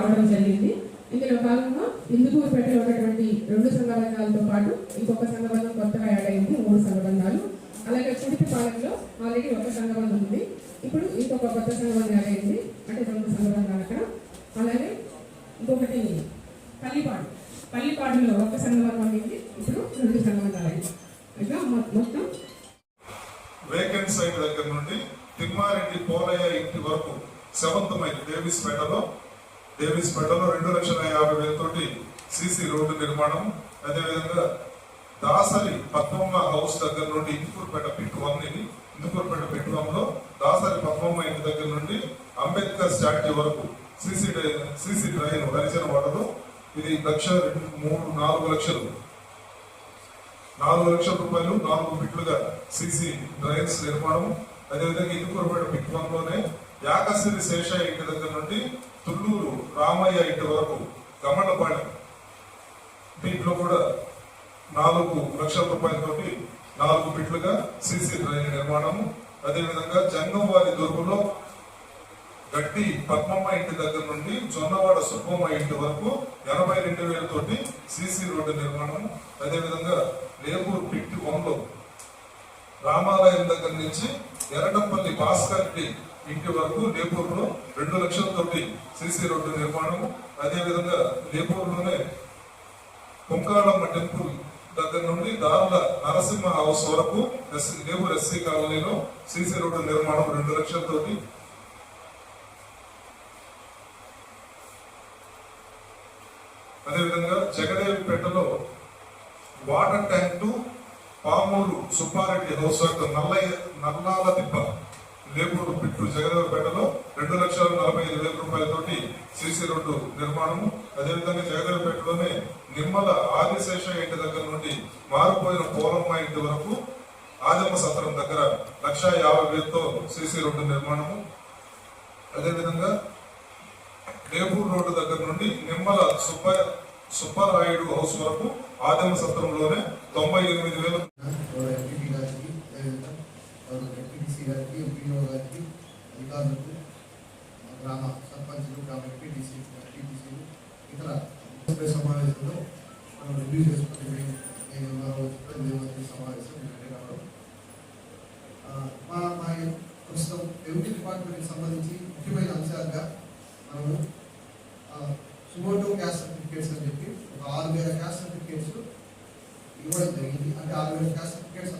రావడం జరిగింది. ఇందులో భాగంగా ఇందుకూరుపేటలో ఉన్నటువంటి రెండు సంఘబంధాలతో పాటు ఇంకొక సంఘబంధం కొత్తగా యాడ్ అయింది మూడు సంఘబంధాలు. అలాగే కుడిపిపాలెంలో ఆల్రెడీ ఒక సంఘబంధం ఉంది. ఇప్పుడు ఇంకొక కొత్త సంఘబంధం యాడ్ అయింది. అంటే రెండు సంఘబంధాలు అక్కడ. అలాగే ఇంకొకటి పల్లిపాడు. పల్లిపాడులో ఒక సంఘబంధం అయింది. ఇప్పుడు రెండు సంఘబంధాలు అయింది. ఇట్లా మొత్తం వేకెన్సీ దగ్గర నుండి తిమ్మారెడ్డి పోలయ్య ఇంటి వరకు సెవెంత్ మైల్ డేవిస్ డేవిస్ పేటలో రెండు లక్షల యాభై వేలతోటి సిసి రోడ్డు నిర్మాణం. అదేవిధంగా దాసరి పద్మమ్మ హౌస్ దగ్గర నుండి ఇందుకూరుపేట పిట్ వన్ ఇది ఇందుకూరుపేట పిట్ వన్లో దాసరి పద్మమ్మ ఇంటి దగ్గర నుండి అంబేద్కర్ స్టాట్యూ వరకు సిసి సిసి డ్రైన్ హరిజన వాడలో ఇది లక్ష రెండు మూడు నాలుగు లక్షలు. నాలుగు లక్షల రూపాయలు నాలుగు బిట్లుగా సిసి డ్రైన్స్ నిర్మాణం. అదేవిధంగా ఇందుకూరుపేట బిట్ వన్లోనే యాకసిరి శేషయ్య ఇంటి దగ్గర నుండి తుళ్ళూరు రామయ్య ఇంటి వరకు గమనపాలెం దీంట్లో కూడా నాలుగు లక్షల రూపాయలతోటి నాలుగు బిట్లుగా సిసి డ్రైన్ నిర్మాణం అదేవిధంగా జంగంవారి దొరుకులో గట్టి పద్మమ్మ ఇంటి దగ్గర నుండి జొన్నవాడ సుబ్బమ్మ ఇంటి వరకు ఎనభై రెండు వేలతోటి సిసి రోడ్డు నిర్మాణం అదేవిధంగా లేపూర్ పిట్టి వన్లో రామాలయం దగ్గర నుంచి ఎర్రటంపల్లి భాస్కర్ రెడ్డి ఇంటి వరకు లేపూర్లో రెండు లక్షలతోటి సిసి రోడ్డు నిర్మాణం అదేవిధంగా లేపూర్లోనే కుంకాళమ్మ టెంపుల్ దగ్గర నుండి దారుల నరసింహ హౌస్ వరకు ఎస్ లేబూర్ ఎస్సీ కాలనీలో సిసి రోడ్డు నిర్మాణం రెండు లక్షలతోటి అదేవిధంగా జగదేవిపేటలో water tank to Pamuru Subbareddy house యొక్క నల్ల నల్లాల తిప్ప. లేపూరు పిట్టు జగదేవపేటలో రెండు లక్షల నలభై ఐదు వేల రూపాయలతోటి సిసి రోడ్డు నిర్మాణము. అదేవిధంగా జగదేవపేటలోనే నిమ్మల ఆదిశేష ఇంటి దగ్గర నుండి మారిపోయిన పోలమ్మ ఇంటి వరకు ఆదమ్మ సత్రం దగ్గర లక్ష యాభై వేలతో సిసి రోడ్డు నిర్మాణము. అదేవిధంగా లేపూరు రోడ్డు దగ్గర నుండి నిమ్మల సుబ్బ సుబ్బరాయుడు హౌస్ వరకు ఆదమ సత్రంలోనే తొంభై ఎనిమిది వేల గౌరవ ఎంపీ గారికి అదేవిధంగా గౌరవ ఎంపీటీసీ గారికి ఎంపీఓ గారికి అధికారులకు మా గ్రామ సర్పంచులు గ్రామ ఎంపీటీసీ ఎంపీటీసీలు ఇతర సమావేశంలో మనం రివ్యూ చేసుకుంటే నేను ఉన్నారో సమావేశం మా మా ప్రస్తుతం రెవెన్యూ డిపార్ట్మెంట్కి సంబంధించి ముఖ్యమైన అంశాలుగా మనము సుమోటో క్యాస్ట్ సర్టిఫికేట్స్ అని చెప్పి ఒక ఆరు వేల క్యాస్ట్ సర్టిఫికేట్స్ ఇవ్వడం జరిగింది. అంటే ఆరు వేల క్యాస్ట్ సర్టిఫికేట్స్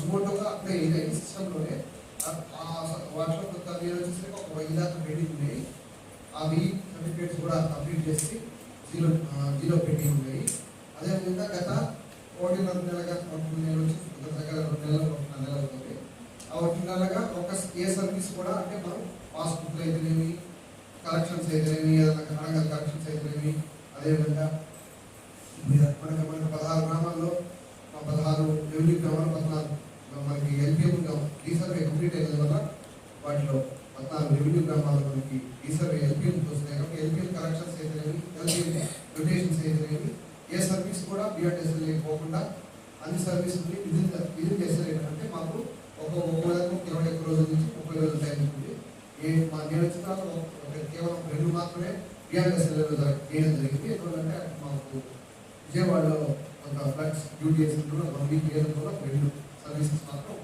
సుమోటోగా అప్లై అయినాయి సిస్టంలోనే. వాటిలో కొత్త మీరు వచ్చేసరికి ఒక వెయ్యి దాకా పెండింగ్ ఉన్నాయి ఆ వెయ్యి సర్టిఫికేట్స్ కూడా కంప్లీట్ చేసి జీరో జీరో పెండింగ్ ఉన్నాయి అదేవిధంగా గత ఒకటిన్నర నెలగా రెండు నెల వచ్చి గత దగ్గర రెండు నెలలు ఒక ఆ ఒకటి నెలగా ఒక ఏ సర్వీస్ కూడా అంటే మనం పాస్బుక్లు అయితేనేమి కలెక్షన్స్ అయితేనేమి ఏదైనా కనగల కలెక్షన్స్ అయితేనేమి అదేవిధంగా మనకి మనకి పదహారు గ్రామాల్లో పదహారు రెవెన్యూ గ్రామాలు పద్నాలుగు మనకి ఎల్పిఎం రీసర్వే కంప్లీట్ అయిన వల్ల వాటిలో పద్నాలుగు రెవెన్యూ గ్రామాలు మనకి రీసర్వే ఎల్పిఎం వస్తున్నాయి కాబట్టి ఎల్పిఎం కలెక్షన్స్ అయితేనేమి ఎల్పిఎం డొనేషన్స్ అయితేనేమి ఏ సర్వీస్ కూడా బిఆర్టీఎస్ఎల్ లేకపోకుండా అన్ని సర్వీసులు విధిన్ విధిన్ చేసే అంటే మాకు ఒక ఒక నెలకు ఇరవై ఒక్క రోజుల నుంచి ముప్పై రోజుల టైం ఉంటుంది. ఏ మా నేను వచ్చిన తర్వాత కేవలం రెండు మాత్రమే బిఆర్ఎస్ చేయడం జరిగింది. ఎందుకంటే మాకు విజయవాడలో కొంత ఫ్లడ్స్ డ్యూటీ చేసిన కూడా వన్ వీక్ చేయడం వల్ల రెండు సర్వీసెస్ మాత్రం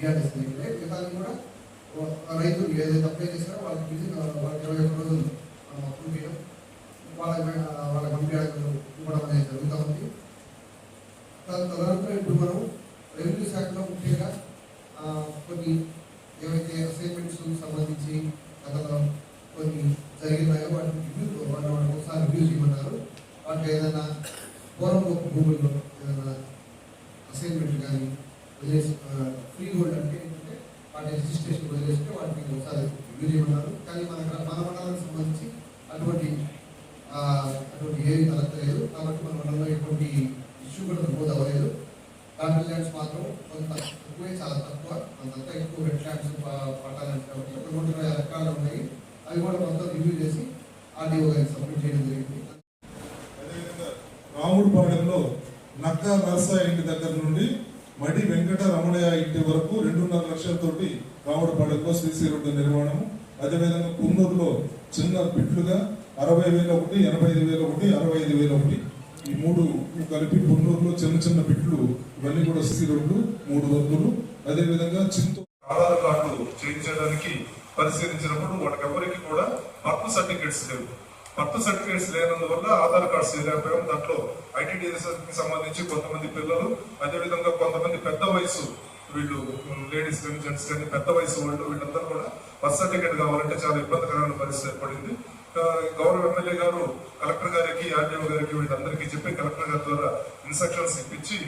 బిఆర్ఎస్ జరిగినాయి మిగతాది కూడా రైతులు ఏదైతే అప్లై చేశారో వాళ్ళకి విధిన్ వాళ్ళకి ఇరవై ఒక్క రోజులు పంపించడం వాళ్ళ వాళ్ళ కంపెనీ ఇవ్వడం అనేది జరుగుతూ ఉంది. దాని తదనంతరం ఇప్పుడు మనం రెవెన్యూ శాఖలో ముఖ్యంగా కొన్ని ఏవైతే అసైన్మెంట్స్ సంబంధించి గతంలో కొన్ని జరిగినాయో వాటిని రివ్యూ వాళ్ళు వాళ్ళు ఒకసారి రివ్యూ చేయమన్నారు వాటికి ఏదైనా పూర్వం భూముల్లో ఏదైనా అసైన్మెంట్ కానీ వదిలేసి ఫ్రీ హోల్డ్ అంటే ఏంటంటే వాటి రిజిస్ట్రేషన్ వదిలేస్తే వాటిని ఒకసారి రివ్యూ చేయమన్నారు కానీ మన మన మండలానికి సంబంధించి అటువంటి అటువంటి ఏమీ తలెత్తలేదు. కాబట్టి మన మండలంలో ఎటువంటి ఇష్యూ కూడా నమోదు అవ్వలేదు. గార్డెన్ ల్యాండ్స్ మాత్రం కొంత తక్కువే చాలా తక్కువ. అంతంతా ఎక్కువ రెడ్ ల్యాండ్స్ పట్టాలంటే కాబట్టి ఒక నూట ఇరవై రకాలు ఉన్నాయి. అవి కూడా మొత్తం రివ్యూ చేసి ఆర్డీఓ గారికి సబ్మిట్ చేయడం జరిగింది. అదేవిధంగా రాముడిపాలెంలో నక్క నర్స ఇంటి దగ్గర నుండి మడి వెంకట రమణయ్య ఇంటి వరకు రెండున్నర లక్షలతోటి రాముడిపాలెంలో శ్రీశ్రీ రోడ్డు నిర్మాణం అదేవిధంగా కున్నూరులో చిన్న బిడ్లుగా అరవై వేల ఒకటి ఎనభై ఐదు వేల ఒకటి అరవై ఐదు వేల ఒకటి. ఈ మూడు కలిపి కున్నూరులో చిన్న చిన్న బిట్లు ఇవన్నీ కూడా సిసి రోడ్లు మూడు వర్గులు అదేవిధంగా చింతూ ఆధార్ కార్డు చేయించడానికి పరిశీలించినప్పుడు వాళ్ళకి ఎవరికి కూడా హక్కు సర్టిఫికేట్స్ లేవు. కొత్త సర్టిఫికేట్స్ లేనందువల్ల ఆధార్ కార్డ్స్ లేకపోవడం దాంట్లో ఐటీడీఎస్ఎస్కి సంబంధించి కొంతమంది పిల్లలు అదేవిధంగా కొంతమంది పెద్ద వయసు వీళ్ళు లేడీస్ కానీ జెంట్స్ కానీ పెద్ద వయసు వాళ్ళు వీళ్ళందరూ కూడా బస్ సర్టిఫికేట్ కావాలంటే చాలా ఇబ్బందికరమైన పరిస్థితి ఏర్పడింది. గౌరవ ఎమ్మెల్యే గారు కలెక్టర్ గారికి ఆర్డీఓ గారికి వీళ్ళందరికీ చెప్పి కలెక్టర్ గారి ద్వారా ఇన్స్ట్రక్షన్స్ ఇప్పించి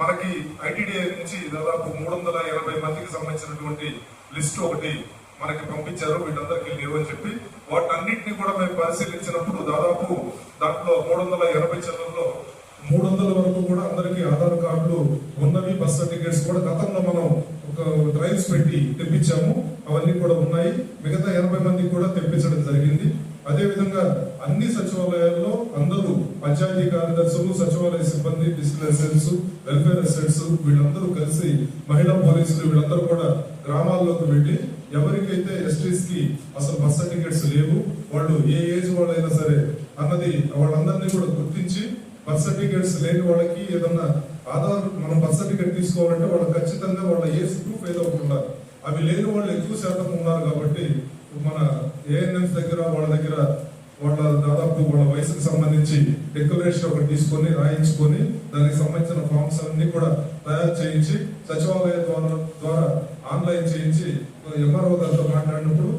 మనకి ఐటీడీఐ నుంచి దాదాపు మూడు వందల ఎనభై మందికి సంబంధించినటువంటి లిస్ట్ ఒకటి మనకి పంపించారు వీళ్ళందరికీ లేవని చెప్పి వాటన్నిటిని కూడా మేము పరిశీలించినప్పుడు దాదాపు దాంట్లో మూడు వందల ఎనభై చిల్లరలో మూడు వందల వరకు కూడా అందరికీ ఆధార్ కార్డులు ఉన్నవి బస్ సర్టిఫికేట్స్ కూడా గతంలో మనం ఒక డ్రైవ్స్ పెట్టి తెప్పించాము అవన్నీ కూడా ఉన్నాయి మిగతా ఎనభై మందికి కూడా తెప్పించడం జరిగింది అదే విధంగా అన్ని సచివాలయాల్లో అందరూ పంచాయతీ కార్యదర్శులు సచివాలయ సిబ్బంది అసెట్స్ వెల్ఫేర్ అసెట్స్ వీళ్ళందరూ కలిసి మహిళా పోలీసులు వీళ్ళందరూ కూడా గ్రామాల్లోకి వెళ్ళి ఎవరికైతే ఎస్టీస్కి అసలు బస్ సర్టిఫికేట్స్ లేవు వాళ్ళు ఏ ఏజ్ వాళ్ళైనా సరే అన్నది వాళ్ళందరినీ కూడా గుర్తించి బర్త్ సర్టిఫికేట్స్ లేని వాళ్ళకి ఏదన్నా ఆధార్ మనం బర్త్ సర్టిఫికేట్ తీసుకోవాలంటే వాళ్ళు ఖచ్చితంగా వాళ్ళ ఏజ్ ప్రూఫ్ ఏదో ఒకటి ఉండాలి. అవి లేని వాళ్ళు ఎక్కువ శాతం ఉన్నారు కాబట్టి మన ఏఎన్ఎంస్ దగ్గర వాళ్ళ దగ్గర వాళ్ళ దాదాపు వాళ్ళ వయసుకు సంబంధించి డిక్లరేషన్ ఒకటి తీసుకొని రాయించుకొని దానికి సంబంధించిన ఫామ్స్ అన్ని కూడా తయారు చేయించి సచివాలయ ద్వారా ద్వారా ఆన్లైన్ చేయించి ఎంఆర్ఓ గారితో మాట్లాడినప్పుడు